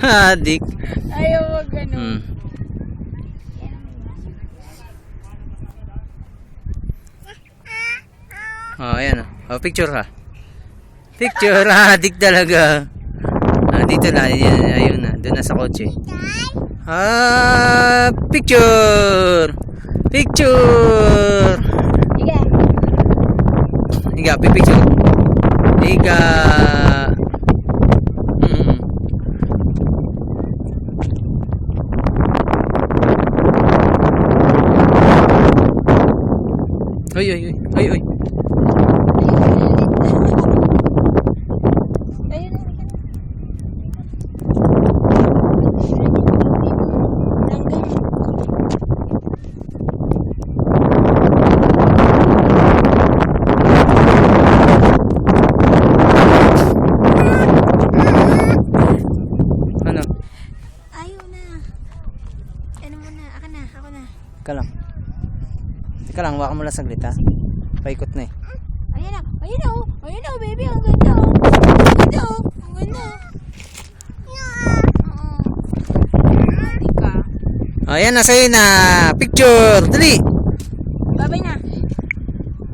Adik. Ayaw wag ano. Hmm. Oh, ayan oh. Oh, picture ha. Picture ha, adik talaga. Ah, dito na, ayun, ayun na, doon na sa kotse. Ah, picture. Picture. Sige. Higa, pipicture. Higa. Oy. Oy, oy. Ayun na. Ano? Ayaw na. Ano mo na? Ako na. Ako na. Teka lang. Teka lang, waka mo lang saglit ha. Paikot na eh. Ayun na. Ayun na. oh. Ayun na, baby. Ang ganda. oh. Ang ganda. oh. Ang ganda. Ayan na sa'yo na. Picture. Dali.